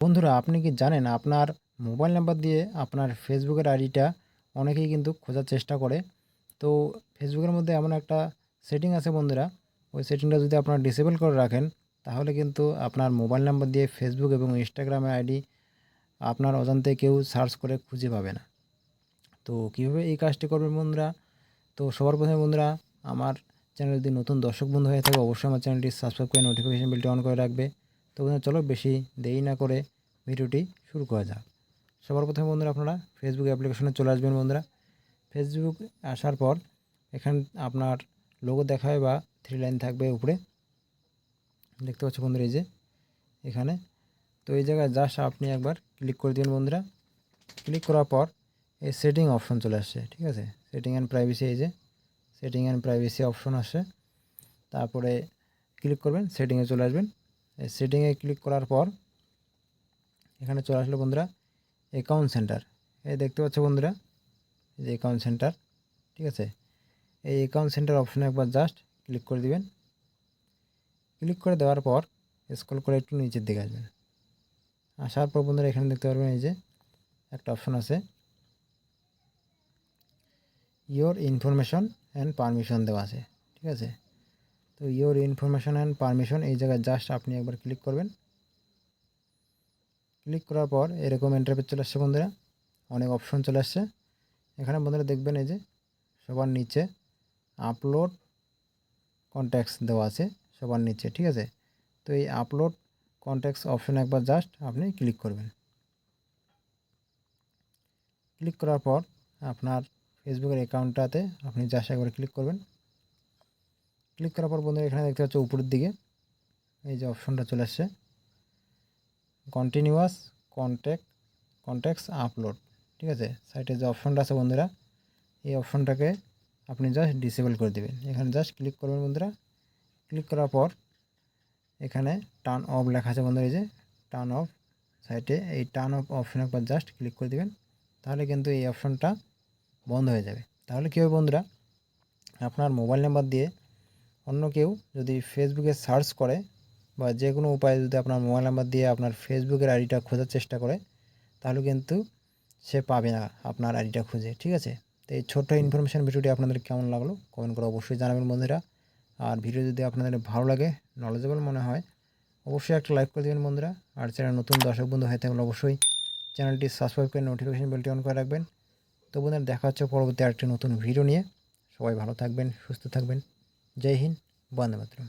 বন্ধুরা, আপনি কি জানেন আপনার মোবাইল নাম্বার দিয়ে আপনার ফেসবুকের আইডিটা অনেকেই কিন্তু খোঁজার চেষ্টা করে? তো ফেসবুকের মধ্যে এমন একটা সেটিং আছে বন্ধুরা, ওই সেটিংটা যদি আপনারা ডিসেবল করে রাখেন, তাহলে কিন্তু আপনার মোবাইল নাম্বার দিয়ে ফেসবুক এবং ইনস্টাগ্রামের আইডি আপনার অজান্তে কেউ সার্চ করে খুঁজে পাবে না। তো কীভাবে এই কাজটি করবেন বন্ধুরা? তো সবার প্রথমে বন্ধুরা, আমার চ্যানেল যদি নতুন দর্শক বন্ধু হয়ে থাকে, অবশ্যই আমার চ্যানেলটি সাবস্ক্রাইব করে নোটিফিকেশন বিলটি অন করে রাখবে। তো বন্ধুরা, চলো বেশি দেরি না করে ভিডিওটি শুরু করা যাক। সবার প্রথমে বন্ধুরা, আপনারা ফেসবুক অ্যাপ্লিকেশনে চলে আসবেন বন্ধুরা। ফেসবুক আসার পর এখানে আপনার লোগো দেখাবে বা থ্রি লাইন থাকবে উপরে। দেখতে পাচ্ছ বন্ধুরা এই যে এখানে। তো এই জায়গায় জাস্ট আপনি একবার ক্লিক করে দিন বন্ধুরা। ক্লিক করার পর এই সেটিং অপশন চলে আসছে ঠিক আছে? সেটিং অ্যান্ড প্রাইভেসি এই যে সেটিং অ্যান্ড প্রাইভেসি অপশন আসে। তারপরে ক্লিক করবেন সেটিংয়ে চলে আসবেন। সেটিংয়ে ক্লিক করার পর, এখানে চলে আসলো বন্ধুরা অ্যাকাউন্ট সেন্টার এই দেখতে পাচ্ছ বন্ধুরা যে অ্যাকাউন্ট সেন্টার ঠিক আছে? এই অ্যাকাউন্ট সেন্টার অপশনে একবার জাস্ট ক্লিক করে দিবেন। ক্লিক করে দেওয়ার পর স্ক্রল করে একটু নিচের দিকে আসবেন। আসার পর বন্ধুরা, এখানে দেখতে পারবেন এই যে একটা অপশন আছে। ইয়োর ইনফরমেশন অ্যান্ড পারমিশন দেওয়া আছে, ঠিক আছে? তো ইয়োর ইনফরমেশন অ্যান্ড পারমিশন এই জায়গায় জাস্ট আপনি একবার ক্লিক করবেন। ক্লিক করার পর এরকম ইন্টারপেজ চলে আসছে বন্ধুরা। অনেক অপশন চলে আসছে। এখানে বন্ধুরা দেখবেন এই যে সবার নিচে আপলোড কন্ট্যাক্টস দেওয়া আছে সবার নিচে, ঠিক আছে? তো এই আপলোড কন্ট্যাক্টস অপশন একবার জাস্ট আপনি ক্লিক করবেন। ক্লিক করার পর আপনার ফেসবুকের অ্যাকাউন্টটাতে আপনি জাস্ট একবার ক্লিক করবেন। ক্লিক করার পর বন্ধুরা এখানে দেখতে পাচ্ছ উপরের দিকে এই যে অপশনটা চলে আসছে। কন্টিনিউয়াস কন্ট্যাক্ট কন্ট্যাক্টস আপলোড ঠিক আছে? সাইটে যে অপশনটা আছে বন্ধুরা, এই অপশনটাকে আপনি জাস্ট ডিসেবল করে দেবেন। এখানে জাস্ট ক্লিক করবেন বন্ধুরা। ক্লিক করার পর এখানে টার্ন অফ লেখা আছে বন্ধুরা, এই যে টার্ন অফ সাইটে এই টার্ন অফ অপশনের উপর জাস্ট ক্লিক করে দেবেন, তাহলে কিন্তু এই অপশনটা বন্ধ হয়ে যাবে। তাহলে কী হবে বন্ধুরা? আপনার মোবাইল নাম্বার দিয়ে অন্য কেউ যদি ফেসবুকে সার্চ করে বা যে কোনো উপায়ে যদি আপনার মোবাইল নাম্বার দিয়ে আপনার ফেসবুকের আইডিটা খোঁজার চেষ্টা করে, তাহলে কিন্তু সে পাবে না আপনার আইডিটা খুঁজে, ঠিক আছে? তো এই ছোট্ট ইনফরমেশান ভিডিওটি আপনাদের কেমন লাগল কমেন্ট করে অবশ্যই জানাবেন বন্ধুরা। আর ভিডিও যদি আপনাদের ভালো লাগে নলেজেবল মনে হয়, অবশ্যই একটা লাইক করে দেবেন বন্ধুরা। আর চ্যানেল নতুন দর্শক বন্ধু হয়ে থাকলে অবশ্যই চ্যানেলটি সাবস্ক্রাইব করে নোটিফিকেশন বেলটি অন করে রাখবেন। তো বন্ধুরা, দেখা হচ্ছে পরবর্তী আরেকটি নতুন ভিডিও নিয়ে। সবাই ভালো থাকবেন, সুস্থ থাকবেন। જય હિન્દ વંદે માતરમ